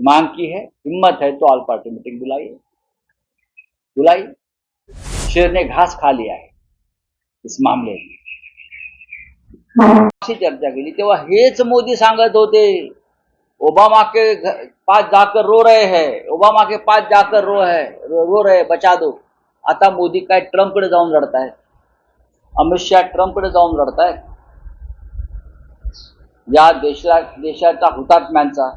मांग की है हिम्मत है तो ऑल पार्टी मीटिंग बुलाइए। बुलाइए। शेर ने घास खा लिया है इस मामले में। अशी चर्चा केली तेव्हा हेच मोदी सांगत होते ओबामा के पास जाकर रो रहे हैं ओबामा के पास जाकर रो है रो, रो रहे बचा दो। आता मोदी काय ट्रम्पकडे जाऊन लढतायत अमित शहा ट्रम्पकडे जाऊन लढतायत या देशा देशाचा हुतात्म्यांचा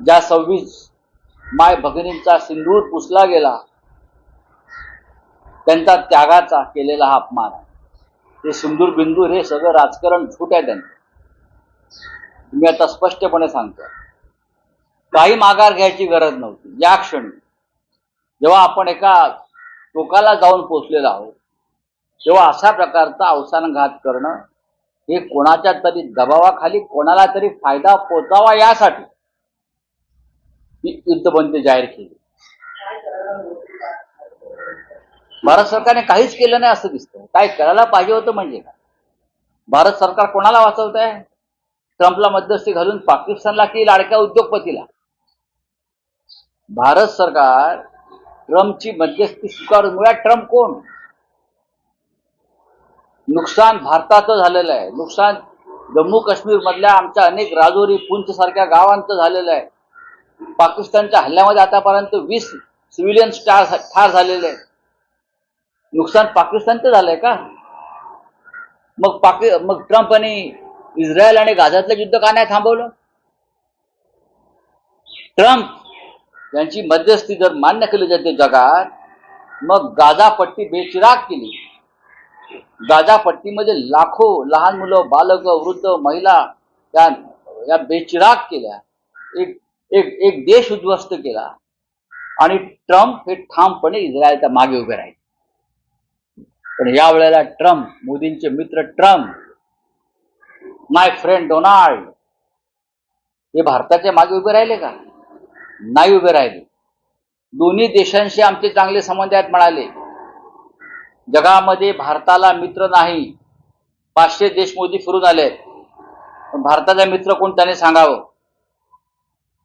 ज्या सव्वीस माय भगिनींचा सिंदूर पुसला गेला त्यांचा त्यागाचा केलेला हा अपमान आहे. हे सिंदूर बिंदूर हे सगळं राजकारण झूट आहे त्यांचं. मी आता स्पष्टपणे सांगतो. काही माघार घ्यायची गरज नव्हती. या क्षणी जेव्हा आपण एका टोकाला जाऊन पोचलेलो आहोत तेव्हा अशा प्रकारचा अवसानघात करणं हे कोणाच्या तरी दबावाखाली कोणाला तरी फायदा पोचावा यासाठी युद्धबंदी जाहीर केली. भारत सरकारने काहीच केलं नाही असं दिसतं. काय करायला पाहिजे होतं म्हणजे काय? भारत सरकार कोणाला वाचवत आहे? ट्रम्पला मध्यस्थी घालून पाकिस्तानला की लाडक्या उद्योगपतीला? भारत सरकार ट्रम्पची मध्यस्थी स्वीकारून मुळात ट्रम्प कोण? नुकसान भारताचं झालेलं आहे. नुकसान जम्मू काश्मीर मधल्या आमच्या अनेक राजौरी पुंच सारख्या गावांचं झालेलं आहे. पाकिस्तानच्या हल्ल्यामध्ये आतापर्यंत वीस सिव्हिलियन्स ठार ठार झालेले आहेत. नुकसान पाकिस्तानचं झालंय का? मग पाकि मग ट्रम्प आणि इस्रायल आणि गाझातलं युद्ध का नाही थांबवलं? ट्रम्प यांची मध्यस्थी जर मान्य केली जाते जगात मग गाझा पट्टी बेचिराग केली. गाझा पट्टीमध्ये लाखो लहान मुलं बालक वृद्ध महिला या या बेचिराग केल्या. एक एक एक देश उद्ध्वस्त केला. आणि ट्रम्प हे ठामपणे इस्रायलच्या मागे उभे राहिले. पण या वेळेला ट्रम्प मोदींचे मित्र ट्रम्प माय फ्रेंड डोनाल्ड हे भारताच्या मागे उभे राहिले का? नाही उभे राहिले. दोन्ही देशांशी आमचे चांगले संबंध आहेत म्हणाले. जगामध्ये भारताला मित्र नाही. पाचशे देश मोदी फिरून आले पण भारताचा मित्र कोण? त्याने सांगावं.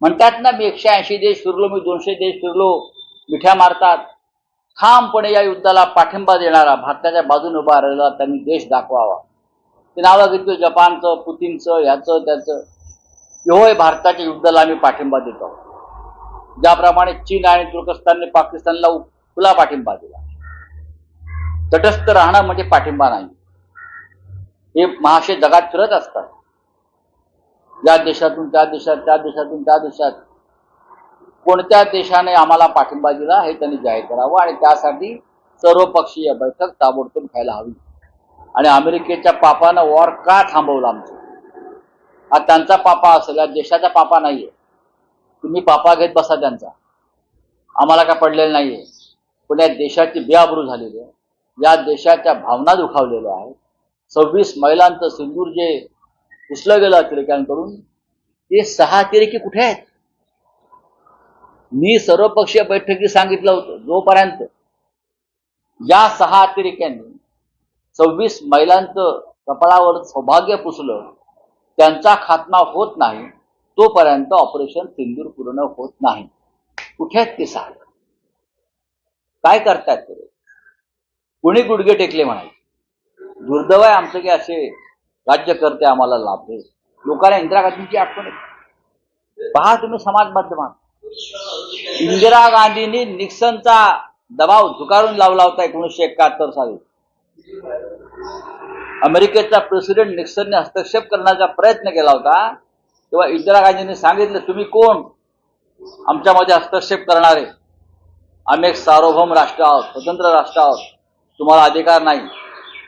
म्हणतात ना मी एकशे ऐंशी देश फिरलो मी दोनशे देश फिरलो मिठ्या मारतात. ठामपणे या युद्धाला पाठिंबा देणारा भारताच्या बाजूने उभा राहिला त्यांनी देश दाखवावा. ते नावं घेतलं जपानचं पुतीनचं ह्याचं त्याचं. एवढे भारताच्या युद्धाला आम्ही पाठिंबा देतो. ज्याप्रमाणे चीन आणि तुर्कस्तानने पाकिस्तानला खुला पाठिंबा दिला. तटस्थ राहणं म्हणजे पाठिंबा नाही. हे महाशय जगात फिरत असतात. या देशातून त्या देशात त्या देशातून त्या देशात. कोणत्या देशाने आम्हाला पाठिंबा दिला हे त्यांनी जाहीर करावं आणि त्यासाठी सर्वपक्षीय बैठक ताबडतोब घ्यायला हवी. आणि अमेरिकेच्या पापानं वॉर का थांबवला आमचं? हा त्यांचा पापा असेल या देशाचा पापा नाहीये. तुम्ही पापा घेत बसा त्यांचा. आम्हाला काय पडलेलं नाहीये. पण या देशाची बेआबरू झालेली आहे. या देशाच्या भावना दुखावलेल्या आहेत. सव्वीस महिलांचं सिंदूर जे पुसलं गेलं टिळकांकडून. ते सहा अतिरेकी कुठे आहेत? मी सर्वपक्षीय बैठकीत सांगितलं होतं जोपर्यंत या सहा अतिरेक्यांनी सव्वीस महिलांचं कपाळावर सौभाग्य पुसलं त्यांचा खात्मा होत नाही तोपर्यंत ऑपरेशन सिंदूर पूर्ण होत नाही. कुठे आहेत ते सहा? काय करतायत ते? कुणी गुडघे टेकले म्हणाले दुर्दैव आहे आमचं की असे राज्यकर्ते आम्हाला लाभले लोकांना इंदिरा गांधींची आठवण येते. पहा तुम्ही समाज माध्यमात. इंदिरा गांधींनी निक्सनचा दबाव झुकारून लावला होता एकोणीसशे एकाहत्तर साली. अमेरिकेचा प्रेसिडेंट निक्सनने हस्तक्षेप करण्याचा प्रयत्न केला होता. तेव्हा इंदिरा गांधींनी सांगितलं तुम्ही कोण? आमच्यामध्ये हस्तक्षेप करणारे. आम्ही एक सार्वभौम राष्ट्र आहोत स्वतंत्र राष्ट्र आहोत. तुम्हाला अधिकार नाही.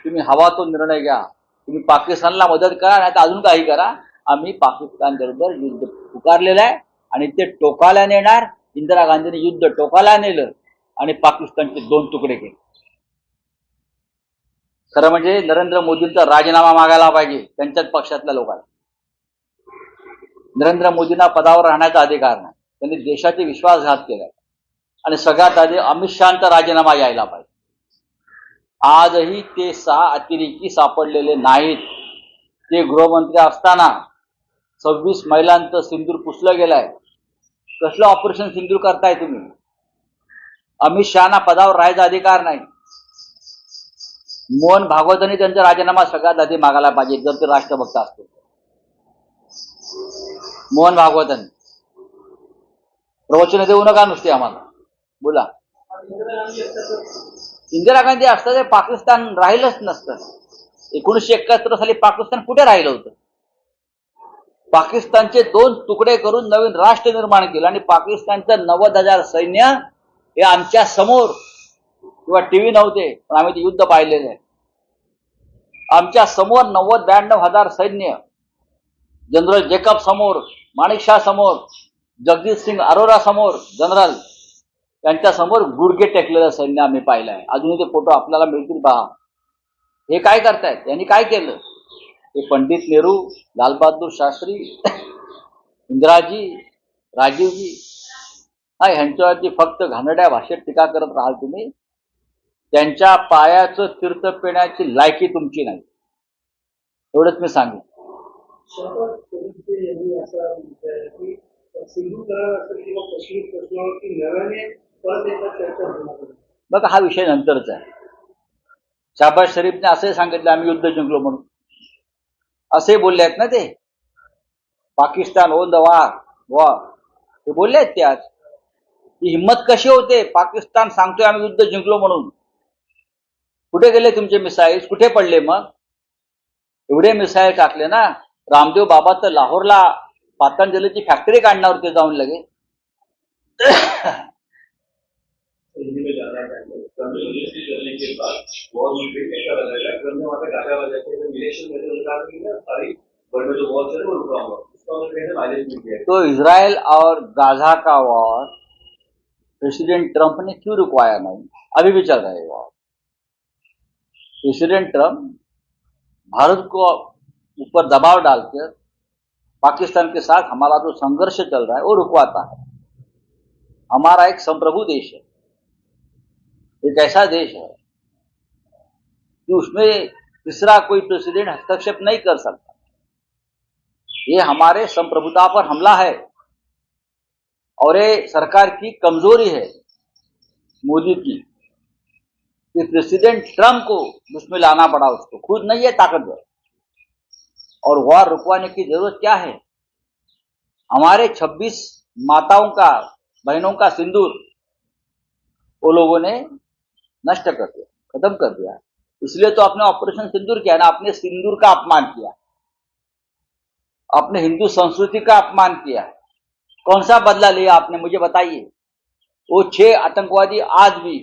तुम्ही हवा तो निर्णय घ्या. तुम्ही पाकिस्तानला मदत करा नाही तर अजून काही करा. आम्ही पाकिस्तान बरोबर युद्ध पुकारलेलं आहे आणि ते टोकाला नेणार इंदिरा गांधीने युद्ध टोकाला नेलं आणि पाकिस्तानचे दोन तुकडे केले. खरं म्हणजे नरेंद्र मोदींचा राजीनामा मागायला पाहिजे त्यांच्याच पक्षातल्या लोकांना. नरेंद्र मोदींना पदावर राहण्याचा अधिकार नाही. त्यांनी देशाचे विश्वासघात केलाय. आणि सगळ्यात आधी अमित शहाचा राजीनामा यायला पाहिजे. आजही ते सहा अतिरेकी सापडलेले नाहीत. ते गृहमंत्री असताना सव्वीस महिलांचं सिंदूर पुसलं गेलंय. कसलं ऑपरेशन सिंदूर करताय तुम्ही? अमित शहाना पदावर राहायचा अधिकार नाही. मोहन भागवतांनी त्यांचा राजीनामा सगळ्यात आधी मागायला पाहिजे जर ते राष्ट्रभक्त असतो. मोहन भागवतांनी. प्रवचन देऊ नका नुसते आम्हाला. बोला. इंदिरा गांधी असतं ते पाकिस्तान राहिलंच नसतं. एकोणीसशे एकाहत्तर साली पाकिस्तान कुठे राहिलं होतं? पाकिस्तानचे दोन तुकडे करून नवीन राष्ट्र निर्माण केलं आणि पाकिस्तानचं नव्वद हजार सैन्य हे आमच्यासमोर किंवा टीव्ही नव्हते पण आम्ही ते युद्ध पाहिलेले आहे. आमच्यासमोर नव्वद ब्याण्णव हजार सैन्य जनरल जेकब समोर माणिकशाह समोर जगजित सिंग अरोरा समोर जनरल त्यांच्यासमोर गुडघे टेकलेलं सैन्य आम्ही पाहिलं आहे. अजूनही ते फोटो आपल्याला मिळतील पहा. हे काय करतायत? यांनी काय केलं? हे पंडित नेहरू लालबहादूर शास्त्री इंदिराजी राजीवजी हा ह्यांच्यावरती फक्त घाणड्या भाषेत टीका करत राहाल तुम्ही. त्यांच्या पायाचं तीर्थ पिण्याची लायकी तुमची नाही. एवढंच मी सांगेन. सिंधू असेल किंवा प्रश्नावरती नव्याने परत बघा हा विषय नंतरचा आहे. शाबाज शरीफने असंही सांगितलं आम्ही युद्ध जिंकलो म्हणून. असे बोलले आहेत ना ते? पाकिस्तान ओन द वार ते बोलले आहेत ते आज. ही हिंमत कशी होते? पाकिस्तान सांगतोय आम्ही युद्ध जिंकलो म्हणून. कुठे गेले तुमचे मिसाईल्स कुठे पडले मग? एवढे मिसाईल टाकले ना? रामदेव बाबा तर लाहोरला पातंजलीची फॅक्टरी काढणार होते जाऊन लगे. मिल गया तो इसराइल और गाजा का वॉर, प्रेसिडेंट ट्रंप ने क्यों रुकवाया नहीं? अभी भी चल रहा है वॉर। प्रेसिडेंट ट्रंप भारत को ऊपर दबाव डालकर पाकिस्तान के साथ हमारा जो संघर्ष चल रहा है, वो रुकवाता है। हमारा एक संप्रभु देश है। एक ऐसा देश है कि उसमें तीसरा कोई प्रेसिडेंट हस्तक्षेप नहीं कर सकता। ये हमारे संप्रभुता पर हमला है और ये सरकार की कमज़ोरी है मोदी की कि प्रेसिडेंट ट्रंप को उसमें लाना पड़ा उसको। खुद नहीं है, ताकतवर। और वॉर रुकवाने की ज़रूरत क्या है? हमारे 26 माताओं का, बहनों का सिंदूर, वो लोगों ने नष्ट कर दिया, खत्म कर दिया। इसलिए तो आपने ऑपरेशन सिंदूर किया ना, आपने सिंदूर का अपमान किया। आपने हिंदू संस्कृति का अपमान किया। कौन सा बदला लिया आपने, मुझे बताइए। वो छह आतंकवादी आज भी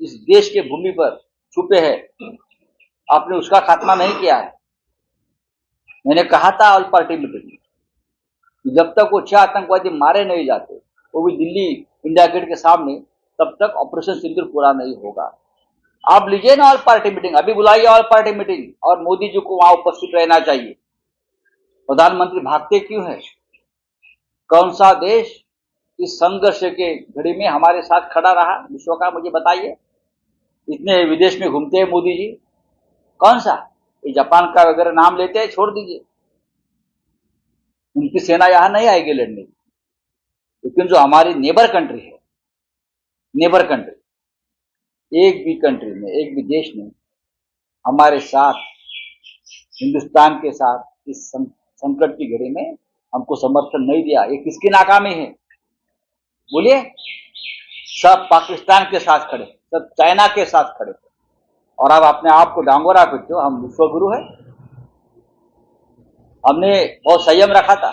इस देश के भूमि पर छुपे हैं। आपने उसका खात्मा नहीं किया है। मैंने कहा था ऑल पार्टी मीटिंग में जब तक वो छह आतंकवादी मारे नहीं जाते, वो भी दिल्ली, इंडिया गेट के सामने तब तक ऑपरेशन सिंदूर पूरा नहीं होगा। आप लीजिए ना ऑल पार्टी मीटिंग अभी बुलाइए ऑल पार्टी मीटिंग और मोदी जी को वहाँ उपस्थित रहना चाहिए। प्रधानमंत्री भागते क्यों है? कौन सा देश इस संघर्ष के घड़ी में हमारे साथ खड़ा रहा? विश्व का मुझे बताइए। इतने विदेश में घूमते हैं मोदी जी कौन सा? ये जापान का वगैरह नाम लेते हैं, छोड़ दीजिए। उनकी सेना यहाँ नहीं आएगी लड़ने। लेकिन जो हमारी नेबर कंट्री है नेबर कंट्री, एक भी कंट्री में, एक भी देश ने हमारे साथ, हिंदुस्तान के साथ, इस संकट की घड़ी में हमको समर्थन नहीं दिया। ये किसकी नाकामी है? बोलिए। सब पाकिस्तान के साथ खड़े, सब चाइना के साथ खड़े। और अब अपने आप को डांगोरा फिरते हो, हम विश्वगुरु है। हमने बहुत संयम रखा था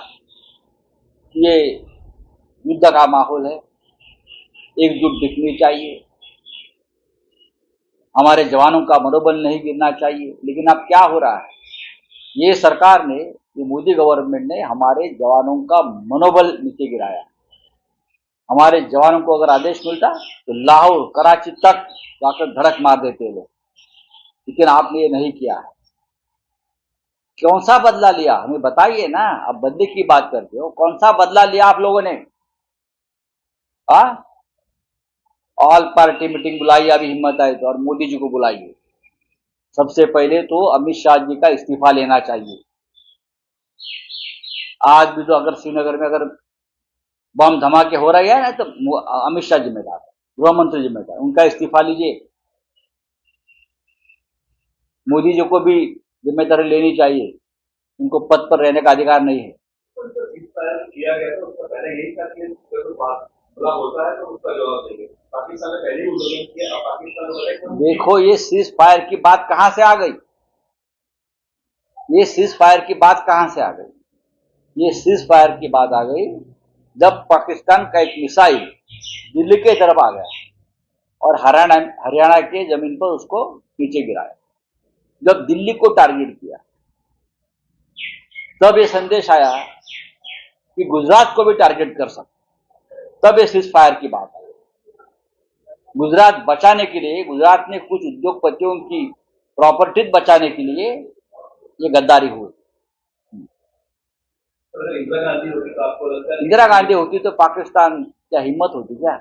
कि ये युद्ध का माहौल है। एकजुट दिखनी चाहिए। हमारे जवानों का मनोबल नहीं गिरना चाहिए। लेकिन अब क्या हो रहा है? ये सरकार ने, ये मोदी गवर्नमेंट ने हमारे जवानों का मनोबल नीचे गिराया। हमारे जवानों को अगर आदेश मिलता तो लाहौर, कराची तक जाकर धड़क मार देते लोग। लेकिन आपने ये नहीं किया है। कौन सा बदला लिया? हमें बताइए ना। अब बदले की बात करते हो। कौन सा बदला लिया आप लोगों ने? आ ऑल पार्टी मीटिंग बुलाई, अभी हिम्मत आए तो और मोदी जी को बुलाइए सबसे पहले तो अमित शाह जी का इस्तीफा लेना चाहिए। आज भी तो अगर श्रीनगर में अगर बम धमाके हो रहे हैं ना तो अमित शाह जिम्मेदार है, गृह मंत्री जिम्मेदार उनका इस्तीफा लीजिए। मोदी जी को भी ज़िम्मेदारी लेनी चाहिए। उनको पद पर रहने का अधिकार नहीं है। तो जो होता है तो देखो, ये सीज फायर की बात कहाँ से आ गई? ये सीज फायर की बात कहाँ से आ गई? ये सीज फायर की बात आ गई जब पाकिस्तान का एक मिसाइल दिल्ली की तरफ़ आ गया और हरियाणा हरियाणा के ज़मीन पर उसको नीचे गिराया। जब दिल्ली को टारगेट किया, तब ये संदेश आया कि गुजरात को भी टारगेट कर सकते तब ये सीज फायर की बात आई? गुजरात बचाने के लिए गुजरात में कुछ उद्योगपतियों की प्रॉपर्टीज बचाने के लिए ये गद्दारी हुई। है? इंदिरा गांधी होती तो पाकिस्तान क्या हिम्मत होती क्या?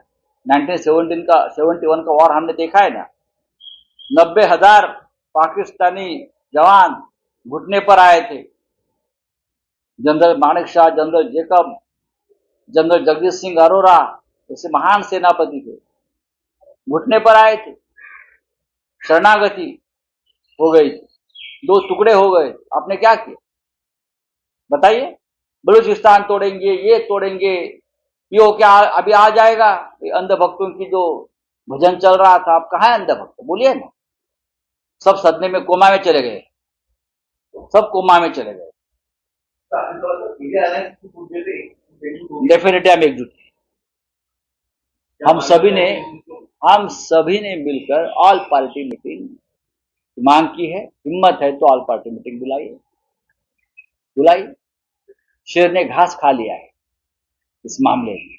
1917 का 71 का वॉर हमने देखा है ना? नब्बे हजार पाकिस्तानी जवान घुटने पर आए थे। General Manekshaw general Jacob general Jagdish Singh Arora, ऐसे महान सेनापति थे। घुटने पर आए थे। शरणागति हो गई थी। दो टुकड़े हो गए। आपने क्या किया? बताइए। बलूचिस्तान तोड़ेंगे, ये तोड़ेंगे। ये हो क्या? अभी आ जाएगा। अंधभक्तों की जो भजन चल रहा था। आप कहा अंधभक्त? बोलिए ना। सब सदने में कोमा में चले गए। सब कोमा में चले गए। डेफिनेटली हम एकजुट हैं। हम सभी ने हम सभी ने मिलकर ऑल पार्टी मीटिंग मांग की है। हिम्मत है तो ऑल पार्टी मीटिंग बुलाइए बुलाइए शेर ने घास खा लिया है इस मामले में।